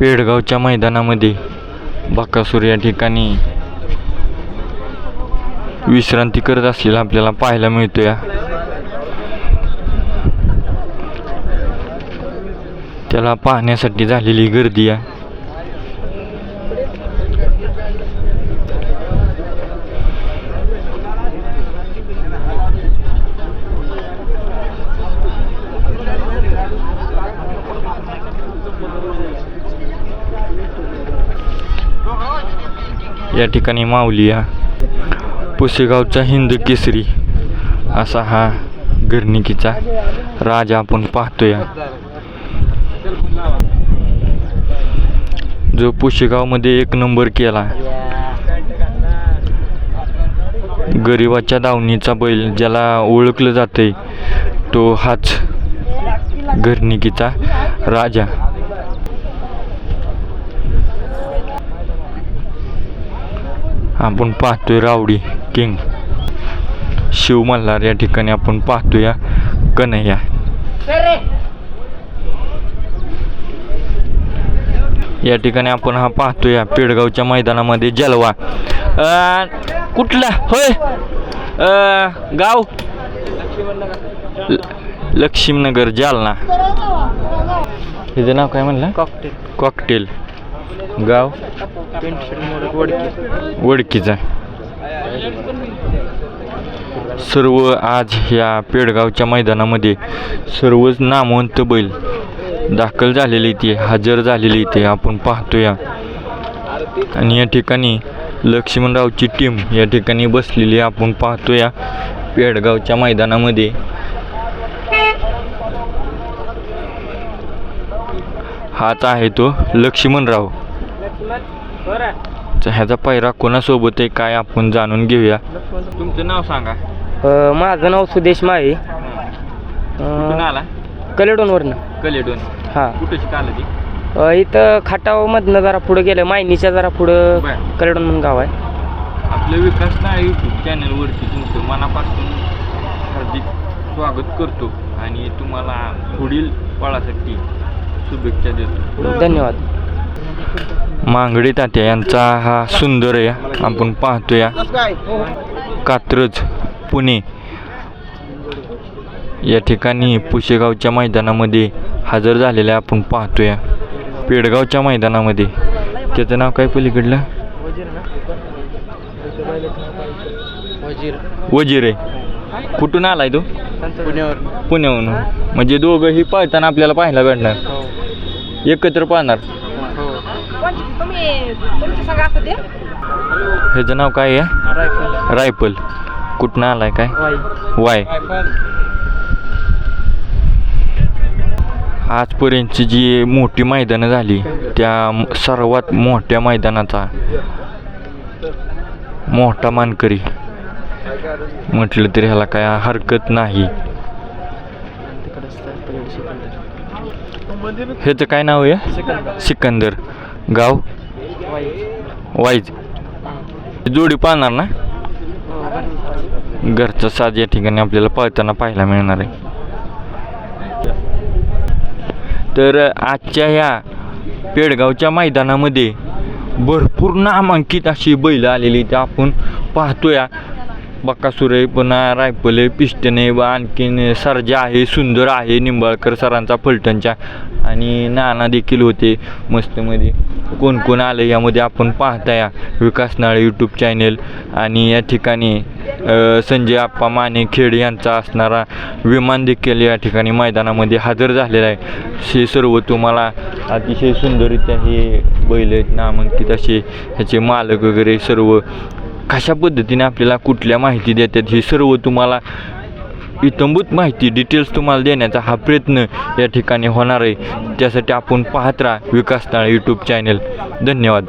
पेडगावच्या मैदानामध्ये बाकासूर या ठिकाणी विश्रांती करत असलेला आपल्याला पाहायला मिळतो या त्याला पाहण्यासाठी झालेली गर्दी आहे. या ठिकाणी माऊलिया पुसेगावचा हिंद केसरी असा हा गिरणिकीचा राजा आपण पाहतोय. जो पुशेगावमध्ये एक नंबर केला. गरिबाच्या दावणीचा बैल ज्याला ओळखलं जाते तो हाच घरणिकीचा राजा. आपण पाहतोय रावडी किंग. शिव मल्हार या ठिकाणी आपण पाहतोय कन्हैया. या ठिकाणी आपण हा पाहतोय पेडगावच्या मैदानामध्ये जलवा. कुठला? होय. गाव? लक्ष्मीनगर जालना. हिचं नाव काय म्हणलं? कॉकटेल. कॉकटेल. गाव? वडकीचा. सर्व आज ह्या पेडगावच्या मैदानामध्ये सर्वच नामवंत बैल दाखल झालेले इथे हजर झालेले इथे आपण पाहतो या आणि या ठिकाणी लक्ष्मणरावची टीम या ठिकाणी बसलेली आपण पाहतो या पेडगावच्या मैदानामध्ये हाच आहे तो लक्ष्मणराव. चा ह्याचा पैरा कोणासोबत आहे काय आपण जाणून घेऊया. तुमचं नाव सांगा. अ, माझं नाव सुदेश माळी. कुठून आला? कलेडोनवरनं. कलेडून. हां. कुठं शिकायला ती अ, इथं खाटावमधनं जरा पुढं गेलं मायनीच्या जरा पुढं बरं. कलेडोन म्हणून गाव आहे. आपलं विकास नाळ यूट्यूब चॅनलवरती तुमचं मनापासून हार्दिक स्वागत करतो. आणि तुम्हाला पुढील काळासाठी शुभेच्छा देतो. धन्यवाद. मांगडे तात्या यांचा हा सुंदर आहे. आपण पाहतोया. कात्रज पुणे या ठिकाणी पुशेगावच्या मैदानामध्ये हजर झालेल्या आपण पाहतोया. पेडगावच्या मैदानामध्ये. त्याचं नाव काय पलीकडलं? वजीर. आहे. कुठून आलाय तो? पुण्यावर पुण्याहून म्हणजे दोघंही पळताना आपल्याला पाहायला भेटणार. एकत्र पाहणार. ह्याचं नाव काय आहे? रायफल. कुठनं आलाय काय? वाय. आजपर्यंतची जी मोठी मैदानं झाली त्या सर्वात मोठ्या मैदानाचा मोठा मानकरी. म्हटलं तरी ह्याला काय हरकत नाही. ह्याचं काय नाव आहे? सिकंदर. गाव? वाईज. जोडी पाहणार ना? घरचा साज या ठिकाणी आपल्याला पळताना पाहायला मिळणार आहे. तर आजच्या ह्या पेडगावच्या मैदानामध्ये भरपूर नामांकित अशी बैल आलेली ते आपण पाहतोया बक्कासूर आहे पुन्हा रायफल आहे पिस्टन आहे व आणखीन जे आहे सुंदर आहे निंबाळकर सरांचा फलटणच्या आणि नाना देखील होते मस्तमध्ये. कोण कोण आलं यामध्ये आपण पाहताया विकास नाळे यूट्यूब चॅनेल आणि या ठिकाणी संजय आप्पा माने खेड यांचा असणारा विमान देखील या ठिकाणी मैदानामध्ये हजर झालेला आहे. हे सर्व तुम्हाला अतिशय सुंदररित्या हे बैल आहेत नामांकित असे ह्याचे मालक वगैरे सर्व कशा पद्धतीने आपल्याला कुठल्या माहिती देतात हे सर्व तुम्हाला इतंभूत माहिती डिटेल्स तुम्हाला देण्याचा हा प्रयत्न या ठिकाणी होणार आहे. त्यासाठी आपण पाहत राहा विकास यूट्यूब चॅनल धन्यवाद.